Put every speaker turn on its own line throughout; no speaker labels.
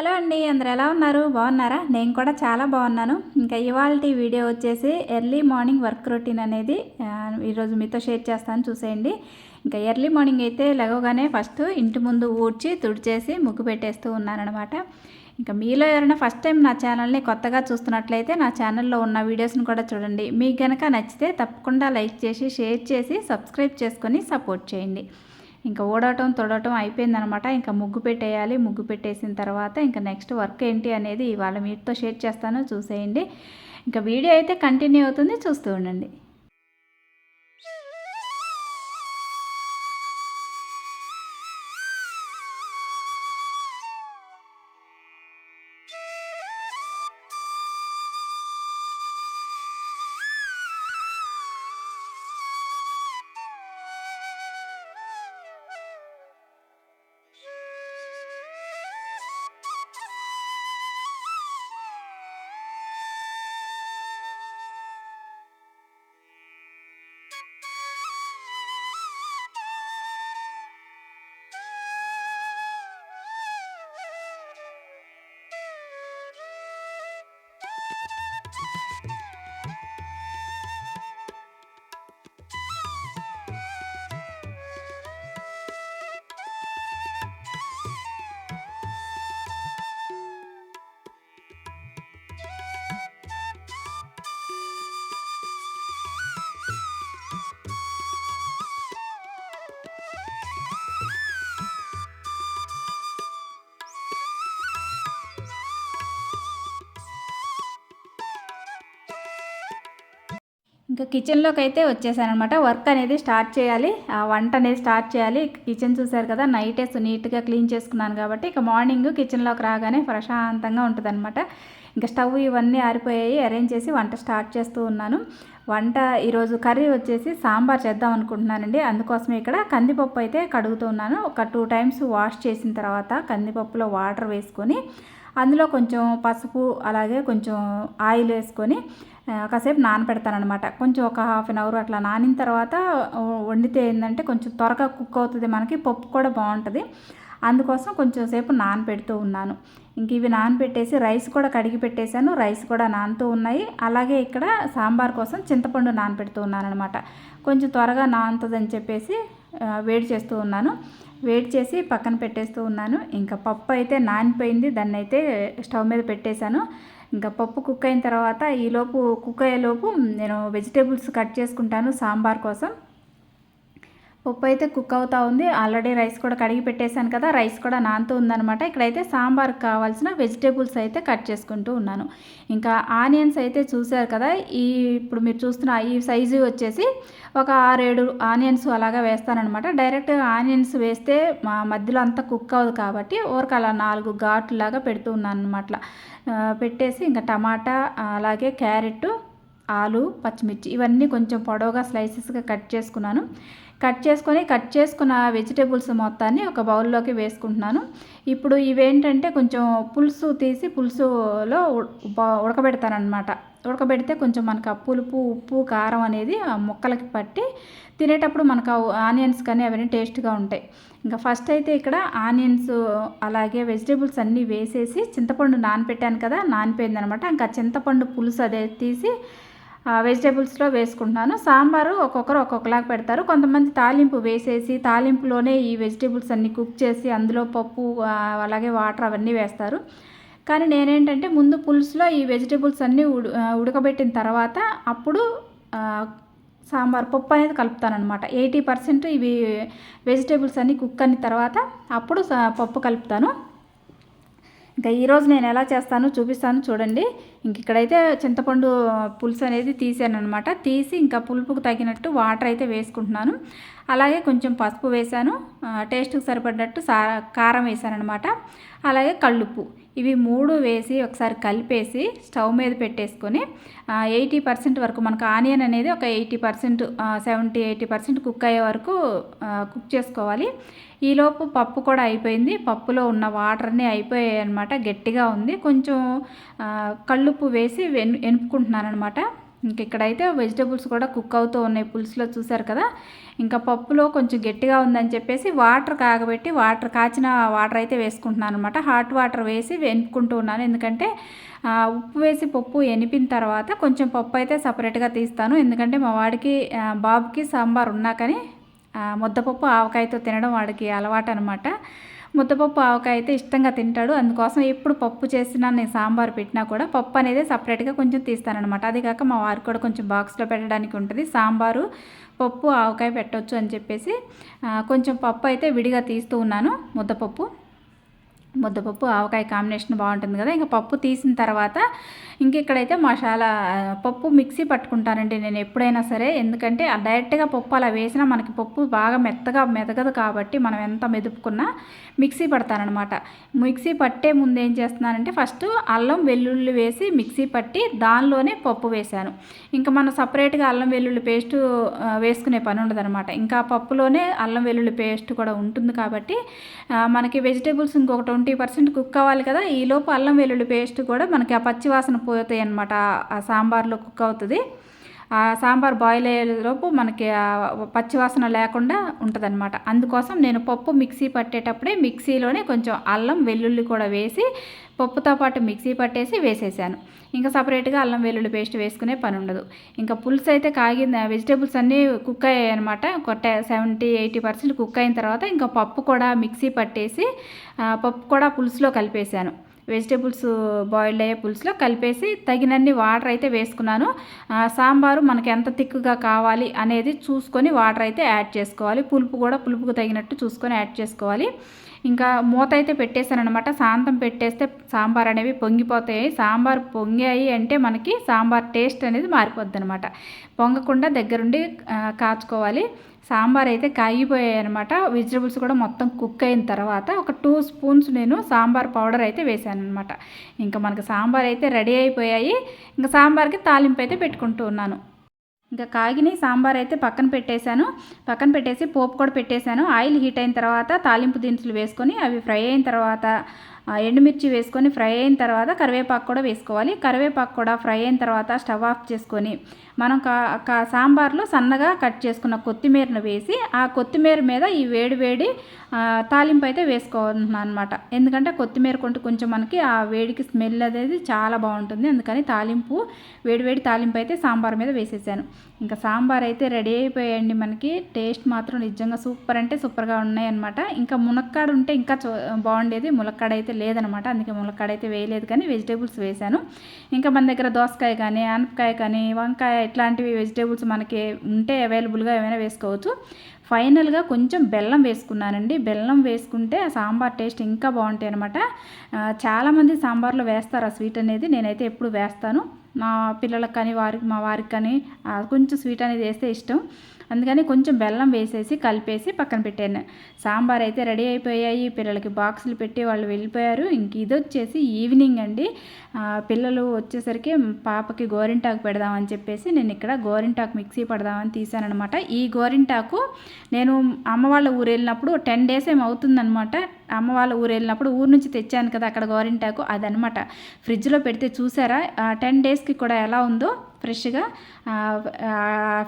Hello అండి అందరు ఎలా ఉన్నారు? బాగున్నారా? నేను కూడా చాలా బాగున్నాను. ఇంకా ఇవాళ వీడియో వచ్చేసి ఎర్లీ మార్నింగ్ వర్క్ రొటీన్ అనేది ఈరోజు మీతో షేర్ చేస్తాను చూసేయండి. ఇంకా ఎర్లీ మార్నింగ్ అయితే లెగవగానే ఫస్ట్ ఇంటి ముందు ఊడ్చి తుడిచేసి ముగ్గు పెట్టేస్తూ ఉన్నానమాట ఇంకా మీలో ఎవరైనా ఫస్ట్ టైం నా ఛానల్ని కొత్తగా చూస్తున్నట్లయితే నా ఛానల్లో ఉన్న వీడియోస్ని కూడా చూడండి. మీకు కనుక నచ్చితే తప్పకుండా లైక్ చేసి షేర్ చేసి సబ్స్క్రైబ్ చేసుకొని సపోర్ట్ చేయండి. ఇంకా ఓడటం తొడటం అయిపోయిందనమాట. ఇంకా ముగ్గు పెట్టేయాలి. ముగ్గు పెట్టేసిన తర్వాత ఇంకా నెక్స్ట్ వర్క్ ఏంటి అనేది ఇవాళ మీతో షేర్ చేస్తాను. చూసేయండి. ఇంకా వీడియో అయితే కంటిన్యూ అవుతుంది. చూస్తూ ఉండండి. Yeah! ఇంకా కిచెన్లోకి అయితే వచ్చేసానమాట వర్క్ అనేది స్టార్ట్ చేయాలి. ఆ వంట అనేది స్టార్ట్ చేయాలి. కిచెన్ చూసారు కదా నైటే నీట్గా క్లీన్ చేసుకున్నాను కాబట్టి ఇక మార్నింగ్ కిచెన్లోకి రాగానే ప్రశాంతంగా ఉంటుందన్నమాట. ఇంకా స్టవ్ ఇవన్నీ ఆరిపోయాయి. అరేంజ్ చేసి వంట స్టార్ట్ చేస్తూ ఉన్నాను. వంట ఈరోజు కర్రీ వచ్చేసి సాంబార్ చేద్దాం అనుకుంటున్నానండి. అందుకోసం ఇక్కడ కందిపప్పు అయితే కడుగుతున్నాను ఒక టూ టైమ్స్ వాష్ చేసిన తర్వాత కందిపప్పులో వాటర్ వేసుకొని అందులో కొంచెం పసుపు అలాగే కొంచెం ఆయిల్ వేసుకొని కాసేపు నానపెడతానమాట కొంచెం ఒక హాఫ్ అన్ అవర్ అట్లా నానిన తర్వాత వండితే ఏంటంటే కొంచెం త్వరగా కుక్ అవుతుంది మనకి పప్పు కూడా బాగుంటుంది. అందుకోసం కొంచెం సేపు నానపెడుతూ ఉన్నాను. ఇంక ఇవి నానపెట్టేసి రైస్ కూడా కడిగి పెట్టేశాను. రైస్ కూడా నానుతూ ఉన్నాయి. అలాగే ఇక్కడ సాంబార్ కోసం చింతపండు నానపెడుతూ ఉన్నాను అనమాట కొంచెం త్వరగా నానుతుందని చెప్పేసి వేడి చేస్తూ ఉన్నాను. వేడి చేసి పక్కన పెట్టేస్తూ ఉన్నాను. ఇంకా పప్పు అయితే నానిపోయింది. దాన్ని అయితే స్టవ్ మీద పెట్టేశాను. ఇంకా పప్పు కుక్ అయిన తర్వాత ఈలోపు కుక్ అయ్యేలోపు నేను వెజిటేబుల్స్ కట్ చేసుకుంటాను సాంబార్ కోసం. పప్పు అయితే కుక్ అవుతా ఉంది. ఆల్రెడీ రైస్ కూడా కడిగి పెట్టేశాను కదా రైస్ కూడా నానుతూ ఉందనమాట ఇక్కడైతే సాంబార్కి కావాల్సిన వెజిటేబుల్స్ అయితే కట్ చేసుకుంటూ ఉన్నాను. ఇంకా ఆనియన్స్ అయితే చూశారు కదా ఈ ఇప్పుడు మీరు చూస్తున్న ఈ సైజు వచ్చేసి ఒక ఆరేడు ఆనియన్స్ అలాగా వేస్తానమాట డైరెక్ట్ ఆనియన్స్ వేస్తే మా మధ్యలో అంతా కుక్ అవ్వదు కాబట్టి ఊరికి అలా నాలుగు ఘాట్లాగా పెడుతూ ఉన్నాను అనమాట పెట్టేసి ఇంకా టమాటా అలాగే క్యారెట్ ఆలు పచ్చిమిర్చి ఇవన్నీ కొంచెం పొడవుగా స్లైసెస్గా కట్ చేసుకున్నాను. కట్ చేసుకొని కట్ చేసుకున్న వెజిటేబుల్స్ మొత్తాన్ని ఒక బౌల్లోకి వేసుకుంటున్నాను. ఇప్పుడు ఇవేంటంటే కొంచెం పులుసు తీసి పులుసులో ఉడకబెడతానమాట ఉడకబెడితే కొంచెం మనకు ఆ పులుపు ఉప్పు కారం అనేది ఆ ముక్కలకి పట్టి తినేటప్పుడు మనకు ఆనియన్స్ కానీ అవన్నీ టేస్ట్గా ఉంటాయి. ఇంకా ఫస్ట్ అయితే ఇక్కడ ఆనియన్స్ అలాగే వెజిటేబుల్స్ అన్నీ వేసేసి చింతపండు నానపెట్టాను కదా నానిపోయింది అనమాట ఇంకా చింతపండు పులుసు అదే తీసి వెజిటేబుల్స్లో వేసుకుంటున్నాను సాంబారు ఒక్కొక్కరు ఒక్కొక్కలాగా పెడతారు. కొంతమంది తాలింపు వేసేసి తాలింపులోనే ఈ వెజిటేబుల్స్ అన్నీ కుక్ చేసి అందులో పప్పు అలాగే వాటర్ అవన్నీ వేస్తారు. కానీ నేనేంటంటే ముందు పులుసులో ఈ వెజిటేబుల్స్ అన్నీ ఉడు ఉడకబెట్టిన తర్వాత అప్పుడు సాంబార్ పప్పు అనేది కలుపుతానమాట ఎయిటీ పర్సెంట్ ఇవి వెజిటేబుల్స్ అన్నీ కుక్ అయిన తర్వాత అప్పుడు సా- పప్పు కలుపుతాను. ఇంకా ఈరోజు నేను ఎలా చేస్తానో చూపిస్తాను చూడండి. ఇంక ఇక్కడైతే చింతపండు పులుసు అనేది తీసాను అనమాట తీసి ఇంకా పులుపుకు తగినట్టు వాటర్ అయితే వేసుకుంటున్నాను. అలాగే కొంచెం పసుపు వేసాను. టేస్ట్కి సరిపడినట్టు సా కారం వేసాను అనమాట అలాగే కళ్ళుప్పు. ఇవి మూడు వేసి ఒకసారి కలిపేసి స్టవ్ మీద పెట్టేసుకొని ఎయిటీ పర్సెంట్ వరకు మనకు ఆనియన్ అనేది ఒక eighty percent seventy eighty percent cook అయ్యే వరకు కుక్ చేసుకోవాలి. ఈలోపు పప్పు కూడా అయిపోయింది. పప్పులో ఉన్న వాటర్ని అయిపోయాయి అనమాట గట్టిగా ఉంది. కొంచెం కళ్ళుప్పు వేసి వెన్ ఎనుపుకుంటున్నాను అనమాట ఇంక ఇక్కడైతే వెజిటేబుల్స్ కూడా కుక్ అవుతూ ఉన్నాయి పులుసులో చూసారు కదా. ఇంకా పప్పులో కొంచెం గట్టిగా ఉందని చెప్పేసి వాటర్ కాగబెట్టి వాటర్ కాచిన వాటర్ అయితే వేసుకుంటున్నాను అనమాట హాట్ వాటర్ వేసి వెనుక్కుంటూ ఉన్నాను. ఎందుకంటే ఉప్పు వేసి పప్పు ఎనిపిన తర్వాత కొంచెం పప్పు అయితే సపరేట్గా తీస్తాను. ఎందుకంటే మా వాడికి బాబుకి సాంబార్ ఉన్నా కానీ ముద్దపప్పు ఆవకాయతో తినడం వాడికి అలవాటు అనమాట ముద్దపప్పు ఆవకాయ అయితే ఇష్టంగా తింటాడు. అందుకోసం ఎప్పుడు పప్పు చేసినా నేను సాంబార్ పెట్టినా కూడా పప్పు అనేది సపరేట్గా కొంచెం తీస్తానమాట అది కాక మా వారికి కూడా కొంచెం బాక్స్లో పెట్టడానికి ఉంటుంది. సాంబారు పప్పు ఆవకాయ పెట్టవచ్చు అని చెప్పేసి కొంచెం పప్పు అయితే విడిగా తీస్తూ ఉన్నాను ముద్దపప్పు. ముద్దపప్పు ఆవకాయ కాంబినేషన్ బాగుంటుంది కదా. ఇంకా పప్పు తీసిన తర్వాత ఇంక ఇక్కడైతే మసాలా పప్పు మిక్సీ పట్టుకుంటానండి నేను ఎప్పుడైనా సరే. ఎందుకంటే డైరెక్ట్గా పప్పు అలా వేసినా మనకి పప్పు బాగా మెత్తగా మెదగదు కాబట్టి మనం ఎంత మెదుపుకున్నా మిక్సీ పడతానమాట మిక్సీ పట్టే ముందు ఏం చేస్తున్నానంటే ఫస్ట్ అల్లం వెల్లుల్లి వేసి మిక్సీ పట్టి దానిలోనే పప్పు వేశాను. ఇంకా మనం సపరేట్గా అల్లం వెల్లుల్లి పేస్ట్ వేసుకునే పని ఉండదు ఇంకా పప్పులోనే అల్లం వెల్లుల్లి పేస్ట్ కూడా ఉంటుంది కాబట్టి మనకి వెజిటేబుల్స్ ఇంకొకటి ట్వంటీ పర్సెంట్ కుక్ అవ్వాలి కదా ఈలోపు అల్లం వెల్లుల్లి పేస్ట్ కూడా మనకి ఆ పచ్చివాసన పోతాయి అనమాట ఆ సాంబార్లో కుక్ అవుతుంది. సాంబార్ బాయిల్ అయ్యేలోపు మనకి పచ్చివాసన పచ్చి వాసన లేకుండా ఉంటుందన్నమాట. అందుకోసం నేను పప్పు మిక్సీ పట్టేటప్పుడే మిక్సీలోనే కొంచెం అల్లం వెల్లుల్లి కూడా వేసి పప్పుతో పాటు మిక్సీ పట్టేసి వేసేసాను. ఇంకా సపరేట్గా అల్లం వెల్లుల్లి పేస్ట్ వేసుకునే పని ఉండదు ఇంకా పులుసు అయితే కాగింది. వెజిటేబుల్స్ అన్నీ కుక్ అయ్యాయి అనమాట కొట్ట సెవెంటీ ఎయిటీ పర్సెంట్ కుక్ అయిన తర్వాత ఇంకా పప్పు కూడా మిక్సీ పట్టేసి పప్పు కూడా పులుసులో కలిపేశాను వెజిటేబుల్స్ బాయిల్డ్ అయ్యే పులుసులో కలిపేసి తగినన్ని వాటర్ అయితే వేసుకున్నాను. సాంబారు మనకి ఎంత తిక్కుగా కావాలి అనేది చూసుకొని వాటర్ అయితే యాడ్ చేసుకోవాలి. పులుపు కూడా పులుపుకు తగినట్టు చూసుకొని యాడ్ చేసుకోవాలి. ఇంకా మూత అయితే పెట్టేశాను అనమాట పెట్టేస్తే సాంబార్ అనేవి పొంగిపోతాయి. సాంబార్ పొంగాయి అంటే మనకి సాంబార్ టేస్ట్ అనేది మారిపోద్ది అనమాట పొంగకుండా దగ్గరుండి కాచుకోవాలి. సాంబార్ అయితే కాగిపోయాయి అనమాట వెజిటబుల్స్ కూడా మొత్తం కుక్ అయిన తర్వాత ఒక టూ స్పూన్స్ నేను సాంబార్ పౌడర్ అయితే వేసాను అనమాట ఇంకా మనకి సాంబార్ అయితే రెడీ అయిపోయాయి. ఇంకా సాంబార్కి తాలింపు అయితే పెట్టుకుంటూ ఉన్నాను. ఇంకా కాగిని సాంబార్ అయితే పక్కన పెట్టేశాను. పక్కన పెట్టేసి పోపు కూడా పెట్టేశాను. ఆయిల్ హీట్ అయిన తర్వాత తాలింపు దినుసులు వేసుకొని అవి ఫ్రై అయిన తర్వాత ఎండుమిర్చి వేసుకొని ఫ్రై అయిన తర్వాత కరివేపాకు కూడా వేసుకోవాలి. కరివేపాకు కూడా ఫ్రై అయిన తర్వాత స్టవ్ ఆఫ్ చేసుకొని మనం కా కా- సాంబార్లో సన్నగా కట్ చేసుకున్న కొత్తిమీరను వేసి ఆ కొత్తిమీర మీద ఈ వేడి వేడి తాలింపు అయితే వేసుకోవాలన్నాను అనమాట ఎందుకంటే కొత్తిమీర కొంటే కొంచెం మనకి ఆ వేడికి స్మెల్ అనేది చాలా బాగుంటుంది. అందుకని తాలింపు వేడి వేడి తాలింపు అయితే సాంబార్ మీద వేసేసాను. ఇంకా సాంబార్ అయితే రెడీ అయిపోయాయండి మనకి. టేస్ట్ మాత్రం నిజంగా సూపర్ అంటే సూపర్గా ఉన్నాయన్నమాట. ఇంకా మునక్కాడ ఉంటే ఇంకా బాగుండేది. ములక్కాడ అయితే లేదనమాట అందుకే ములక్కాడ అయితే వేయలేదు కానీ వెజిటేబుల్స్ వేశాను. ఇంకా మన దగ్గర దోసకాయ కానీ ఆనపకాయ కానీ వంకాయ ఇట్లాంటివి వెజిటేబుల్స్ మనకి ఉంటే అవైలబుల్గా ఏమైనా వేసుకోవచ్చు. ఫైనల్గా కొంచెం బెల్లం వేసుకున్నానండి. బెల్లం వేసుకుంటే ఆ సాంబార్ టేస్ట్ ఇంకా బాగుంటాయి అనమాట చాలామంది సాంబార్లో వేస్తారు ఆ స్వీట్ అనేది. నేనైతే ఎప్పుడు వేస్తాను. మా పిల్లలకు కానీ వారికి మా వారికి కానీ కొంచెం స్వీట్ అనేది వేస్తే ఇష్టం. అందుకని కొంచెం బెల్లం వేసేసి కలిపేసి పక్కన పెట్టాను. సాంబార్ అయితే రెడీ అయిపోయాయి. పిల్లలకి బాక్సులు పెట్టి వాళ్ళు వెళ్ళిపోయారు. ఇంక ఇది వచ్చేసి ఈవినింగ్ అండి. పిల్లలు వచ్చేసరికి పాపకి గోరింటాకు పెడదామని చెప్పేసి నేను ఇక్కడ గోరింటాకు మిక్సీ పడదామని తీసానమాట ఈ గోరింటాకు నేను అమ్మ వాళ్ళ ఊరు వెళ్ళినప్పుడు టెన్ డేస్ ఏమవుతుందనమాట అవుతుందనమాట అమ్మ వాళ్ళ ఊరు వెళ్ళినప్పుడు ఊరు నుంచి తెచ్చాను కదా అక్కడ గోరింటాకు అదనమాట ఫ్రిడ్జ్లో పెడితే చూసారా? టెన్ డేస్కి కూడా ఎలా ఉందో ఫ్రెష్గా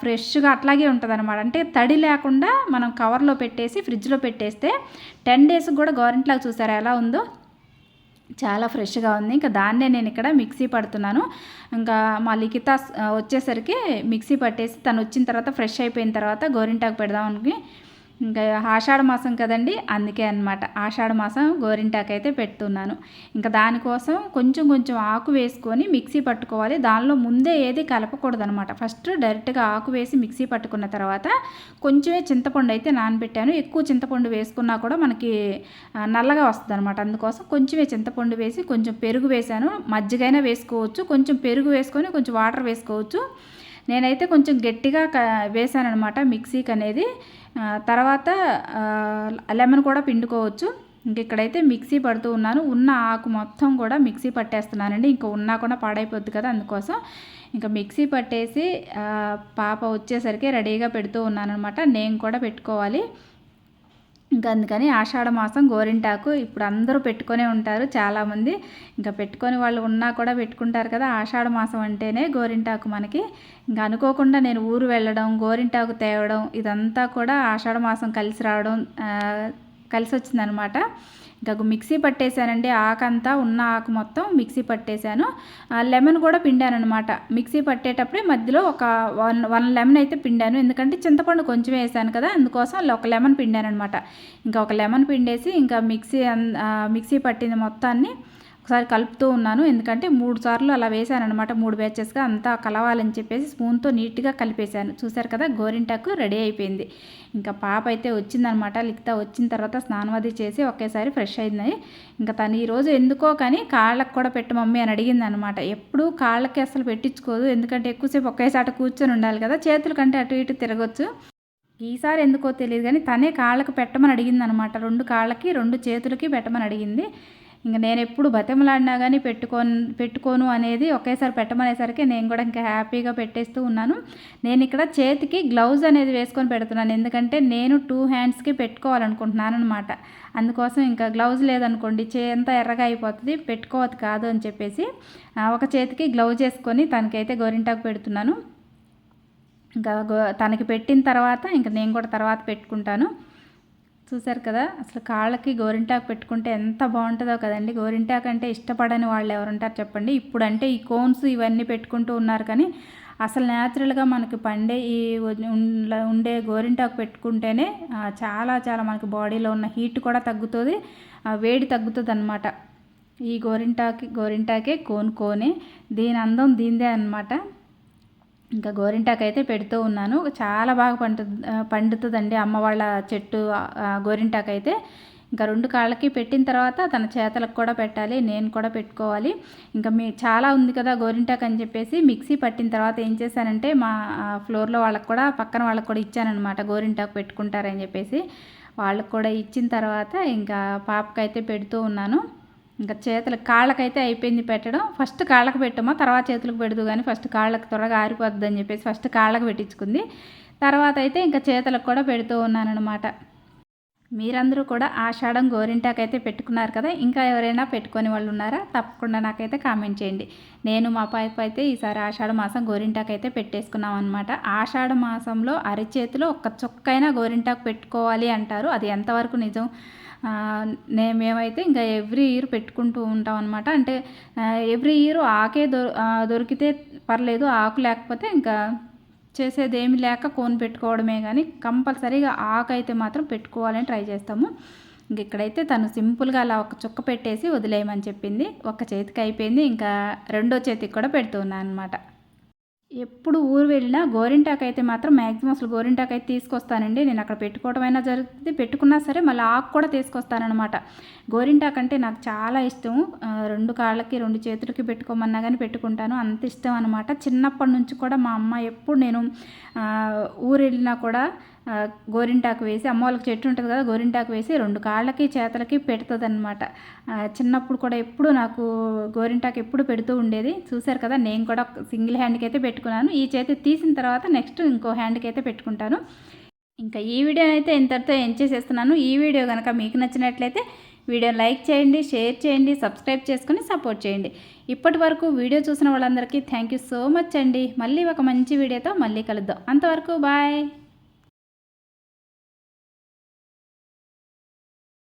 ఫ్రెష్గా అట్లాగే ఉంటుంది అనమాట అంటే తడి లేకుండా మనం కవర్లో పెట్టేసి ఫ్రిడ్జ్లో పెట్టేస్తే టెన్ డేస్కి కూడా గోరింట్లాగా చూసారా ఎలా ఉందో? చాలా ఫ్రెష్గా ఉంది. ఇంకా దాన్నే నేను ఇక్కడ మిక్సీ పడుతున్నాను. ఇంకా మా లిఖిత వచ్చేసరికి మిక్సీ పట్టేసి తను వచ్చిన తర్వాత ఫ్రెష్ అయిపోయిన తర్వాత గోరింటాకు పెడదామని ఇంకా ఆషాఢ మాసం కదండి అందుకే అనమాట ఆషాఢ మాసం గోరింటాకు అయితే పెడుతున్నాను. ఇంకా దానికోసం కొంచెం కొంచెం ఆకు వేసుకొని మిక్సీ పట్టుకోవాలి. దానిలో ముందే ఏది కలపకూడదు అనమాట ఫస్ట్ డైరెక్ట్గా ఆకు వేసి మిక్సీ పట్టుకున్న తర్వాత కొంచెమే చింతపండు అయితే నానబెట్టాను. ఎక్కువ చింతపండు వేసుకున్నా కూడా మనకి నల్లగా వస్తుంది అనమాట అందుకోసం కొంచెమే చింతపండు వేసి కొంచెం పెరుగు వేసాను మజ్జిగైనా వేసుకోవచ్చు. కొంచెం పెరుగు వేసుకొని కొంచెం వాటర్ వేసుకోవచ్చు. నేనైతే కొంచెం గట్టిగా క వేసానమాట మిక్సీకి అనేది తర్వాత లెమన్ కూడా పిండుకోవచ్చు. ఇంక ఇక్కడైతే మిక్సీ పడుతూ ఉన్నాను. ఉన్న ఆకు మొత్తం కూడా మిక్సీ పట్టేస్తున్నానండి. ఇంకా ఉన్నా కూడా పాడైపోద్ది కదా అందుకోసం. ఇంకా మిక్సీ పట్టేసి పాప వచ్చేసరికి రెడీగా పెడుతూ ఉన్నాను అనమాట నేను కూడా పెట్టుకోవాలి. ఇంకా అందుకని ఆషాఢ మాసం గోరింటాకు ఇప్పుడు అందరూ పెట్టుకొనే ఉంటారు చాలామంది. ఇంకా పెట్టుకొని వాళ్ళు ఉన్నా కూడా పెట్టుకుంటారు కదా ఆషాఢ మాసం అంటేనే గోరింటాకు మనకి. ఇంకా అనుకోకుండా నేను ఊరు వెళ్ళడం గోరింటాకు తేవడం ఇదంతా కూడా ఆషాఢ మాసం కలిసి రావడం కలిసి వచ్చిందనమాట ఇంకా మిక్సీ పట్టేశానండి ఆకంతా ఉన్న ఆకు మొత్తం మిక్సీ పట్టేశాను. లెమన్ కూడా పిండాను అనమాట మిక్సీ పట్టేటప్పుడే మధ్యలో ఒక వన్ వన్ లెమన్ అయితే పిండాను. ఎందుకంటే చింతపండు కొంచెం వేసాను కదా అందుకోసం ఒక లెమన్ పిండాను అనమాట ఇంకా ఒక లెమన్ పిండేసి ఇంకా మిక్సీ మిక్సీ పట్టింది మొత్తాన్ని ఒకసారి కలుపుతూ ఉన్నాను. ఎందుకంటే మూడు సార్లు అలా వేసాను అనమాట మూడు బ్యాచెస్గా అంతా కలవాలని చెప్పేసి స్పూన్తో నీట్గా కలిపేశాను. చూశారు కదా గోరింటాకు రెడీ అయిపోయింది. ఇంకా పాప అయితే వచ్చిందనమాట లిఖిత వచ్చిన తర్వాత స్నానం అది చేసి ఒకేసారి ఫ్రెష్ అయింది ఇంకా తను ఈరోజు ఎందుకో కానీ కాళ్ళకు కూడా పెట్టి మమ్మీ అని అడిగింది అనమాట ఎప్పుడు కాళ్ళకి అసలు పెట్టించుకోదు. ఎందుకంటే ఎక్కువసేపు ఒకేసాట కూర్చొని ఉండాలి కదా చేతుల కంటే అటు ఇటు తిరగొచ్చు. ఈసారి ఎందుకో తెలియదు కానీ తనే కాళ్ళకు పెట్టమని అడిగింది అనమాట రెండు కాళ్ళకి రెండు చేతులకి పెట్టమని అడిగింది. ఇంకా నేను ఎప్పుడు బతిమలాడినా కానీ పెట్టుకోను పెట్టుకోను అనేది ఒకేసారి పెట్టమనేసరికి నేను కూడా ఇంకా హ్యాపీగా పెట్టేస్తూ ఉన్నాను. నేను ఇక్కడ చేతికి గ్లౌజ్ అనేది వేసుకొని పెడుతున్నాను. ఎందుకంటే నేను టూ హ్యాండ్స్కి పెట్టుకోవాలనుకుంటున్నాను అనమాట అందుకోసం ఇంకా గ్లౌజ్ లేదనుకోండి చే ఎంత ఎర్రగా అయిపోతుంది పెట్టుకోవద్దు కాదు అని చెప్పేసి ఒక చేతికి గ్లౌజ్ వేసుకొని తనకైతే గోరింటాకు పెడుతున్నాను. ఇంకా తనకి పెట్టిన తర్వాత ఇంకా నేను కూడా తర్వాత పెట్టుకుంటాను. చూసారు కదా? అసలు కాళ్ళకి గోరింటాకు పెట్టుకుంటే ఎంత బాగుంటుందో కదండి. గోరింటాకు అంటే ఇష్టపడని వాళ్ళు ఎవరుంటారు చెప్పండి. ఇప్పుడంటే ఈ కోన్స్ ఇవన్నీ పెట్టుకుంటూ ఉన్నారు కానీ అసలు న్యాచురల్గా మనకి పండే ఈ ఉండే గోరింటాకు పెట్టుకుంటేనే చాలా చాలా మనకి బాడీలో ఉన్న హీట్ కూడా తగ్గుతుంది. వేడి తగ్గుతుంది అనమాట ఈ గోరింటాకి గోరింటాకే కోనుకోని దీని అందం దీందే అనమాట ఇంకా గోరింటాకు అయితే పెడుతూ ఉన్నాను. చాలా బాగా పండు పండుతుందండి అమ్మ వాళ్ళ చెట్టు గోరింటాకు అయితే ఇంకా రెండు కాళ్ళకి పెట్టిన తర్వాత తన చేతలకు కూడా పెట్టాలి నేను కూడా పెట్టుకోవాలి. ఇంకా మీ చాలా ఉంది కదా గోరింటాకు అని చెప్పేసి మిక్సీ పట్టిన తర్వాత ఏం చేశానంటే మా ఫ్లోర్లో వాళ్ళకి కూడా పక్కన వాళ్ళకి కూడా ఇచ్చానమాట గోరింటాకు పెట్టుకుంటారని చెప్పేసి. వాళ్ళకి కూడా ఇచ్చిన తర్వాత ఇంకా పాపకైతే పెడుతూ ఉన్నాను. ఇంకా చేతులకు కాళ్ళకైతే అయిపోయింది పెట్టడం. ఫస్ట్ కాళ్ళకు పెట్టమా? తర్వాత చేతులకు పెడదు కానీ ఫస్ట్ కాళ్ళకు త్వరగా ఆరిపోద్ది అని చెప్పేసి ఫస్ట్ కాళ్ళకు పెట్టించుకుంది. తర్వాత అయితే ఇంకా చేతులకు కూడా పెడుతూ ఉన్నానమాట మీరందరూ కూడా ఆషాఢం గోరింటాకు అయితే పెట్టుకున్నారు కదా ఇంకా ఎవరైనా పెట్టుకొని వాళ్ళు ఉన్నారా? తప్పకుండా నాకైతే కామెంట్ చేయండి. నేను మా పాప అయితే ఈసారి ఆషాఢ మాసం గోరింటాకైతే పెట్టేసుకున్నాం అనమాట ఆషాఢ మాసంలో అరిచేతిలో ఒక్క చొక్కైనా గోరింటాకు పెట్టుకోవాలి అంటారు. అది ఎంతవరకు నిజం? నే మేమైతే ఇంకా ఎవ్రీ ఇయర్ పెట్టుకుంటూ ఉంటాం అనమాట అంటే ఎవ్రీ ఇయర్ ఆకే దొరికితే పర్లేదు ఆకు లేకపోతే ఇంకా చేసేది ఏమి లేక కోన్ పెట్టుకోవడమే కానీ కంపల్సరీగా ఆకు అయితే మాత్రం పెట్టుకోవాలని ట్రై చేస్తాము. ఇంక ఇక్కడైతే తను సింపుల్గా అలా ఒక చుక్క పెట్టేసి వదిలేయమని చెప్పింది. ఒక చేతికి అయిపోయింది. ఇంకా రెండో చేతికి కూడా పెడుతున్నాను అనమాట ఎప్పుడు ఊరు వెళ్ళినా గోరింటాకు అయితే మాత్రం మ్యాక్సిమం అసలు గోరింటాకు అయితే తీసుకొస్తానండి. నేను అక్కడ పెట్టుకోవటం అయినా జరుగుతుంది పెట్టుకున్నా సరే మళ్ళీ ఆకు కూడా తీసుకొస్తానమాట గోరింటాకు అంటే నాకు చాలా ఇష్టం. రెండు కాళ్ళకి రెండు చేతులకి పెట్టుకోమన్నా కానీ పెట్టుకుంటాను. అంత ఇష్టం అనమాట చిన్నప్పటి నుంచి కూడా మా అమ్మ ఎప్పుడు నేను ఊరు వెళ్ళినా కూడా గోరింటాకు వేసి అమ్మ వాళ్ళకి చెట్టు ఉంటుంది కదా గోరింటాకు వేసి రెండు కాళ్ళకి చేతలకి పెడుతుంది అనమాట చిన్నప్పుడు కూడా ఎప్పుడు నాకు గోరింటాకు ఎప్పుడు పెడుతూ ఉండేది. చూశారు కదా నేను కూడా సింగిల్ హ్యాండ్కి అయితే పెట్టుకున్నాను. ఈ చేతి తీసిన తర్వాత నెక్స్ట్ ఇంకో హ్యాండ్కి అయితే పెట్టుకుంటాను. ఇంకా ఈ వీడియో అయితే ఇంతటితో ఏం చేసేస్తున్నాను. ఈ వీడియో కనుక మీకు నచ్చినట్లయితే వీడియో లైక్ చేయండి షేర్ చేయండి సబ్స్క్రైబ్ చేసుకుని సపోర్ట్ చేయండి. ఇప్పటి వరకు వీడియో చూసిన వాళ్ళందరికీ థ్యాంక్ యూ సో మచ్ అండి. మళ్ళీ ఒక మంచి వీడియోతో మళ్ళీ కలుద్దాం. అంతవరకు బాయ్.